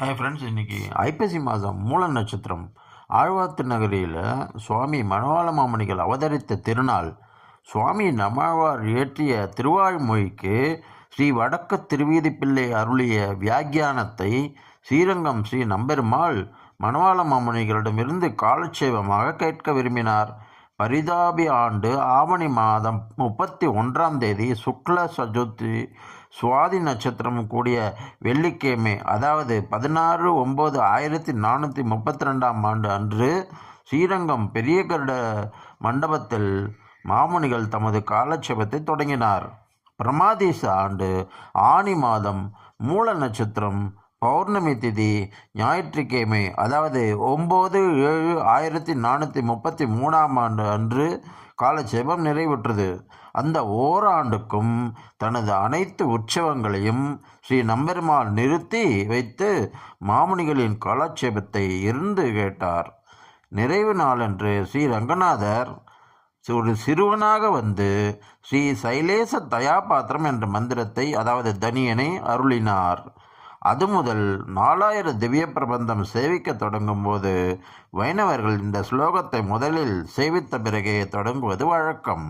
Hi friends இன்றைக்கி ஐப்பசி மாதம் மூல நட்சத்திரம். ஆழ்வாத்து நகரியில் சுவாமி மணவாள மாமணிகள் அவதரித்த திருநாள். சுவாமி நம்மாழ்வார் இயற்றிய திருவாழ்மொழிக்கு ஸ்ரீ வடக்கு திருவீதி பிள்ளை அருளிய வியாக்கியானத்தை ஸ்ரீரங்கம் ஸ்ரீ நம்பெருமாள் மணவாள மாமணிகளிடமிருந்து காலட்சேபமாக கேட்க விரும்பினார். பரிதாபி ஆண்டு ஆவணி மாதம் முப்பத்தி ஒன்றாம் தேதி சுக்ல சதுர்த்தி சுவாதி நட்சத்திரம் கூடிய வெள்ளிக்கிழமை அதாவது பதினாறு ஒம்பது ஆயிரத்தி நானூற்றி முப்பத்தி ரெண்டாம் ஆண்டு அன்று ஸ்ரீரங்கம் பெரிய கருட மண்டபத்தில் மாமுனிகள் தமது காலட்சேபத்தை தொடங்கினார். பிரமாதீச ஆண்டு ஆனி மாதம் மூல நட்சத்திரம் பௌர்ணமி திதி ஞாயிற்றுக்கிழமை அதாவது ஒம்பது ஏழு ஆயிரத்தி நானூற்றி முப்பத்தி மூணாம் ஆண்டு அன்று காலட்சேபம் நிறைவுற்றது. அந்த ஓராண்டுக்கும் தனது அனைத்து உற்சவங்களையும் ஸ்ரீ நம்பெருமாள் நிறுத்தி வைத்து மாமுனிகளின் காலட்சேபத்தை இருந்து கேட்டார். நிறைவு நாளன்று ஸ்ரீ ரங்கநாதர் ஒரு சிறுவனாக வந்து ஸ்ரீ சைலேச தயாபாத்திரம் என்ற மந்திரத்தை அதாவது தனியனை அருளினார். அது முதல் நாலாயிரம் திவ்ய பிரபந்தம் சேவிக்க தொடங்கும் போது வைணவர்கள் இந்த ஸ்லோகத்தை முதலில் சேவித்த பிறகே தொடங்குவது வழக்கம்.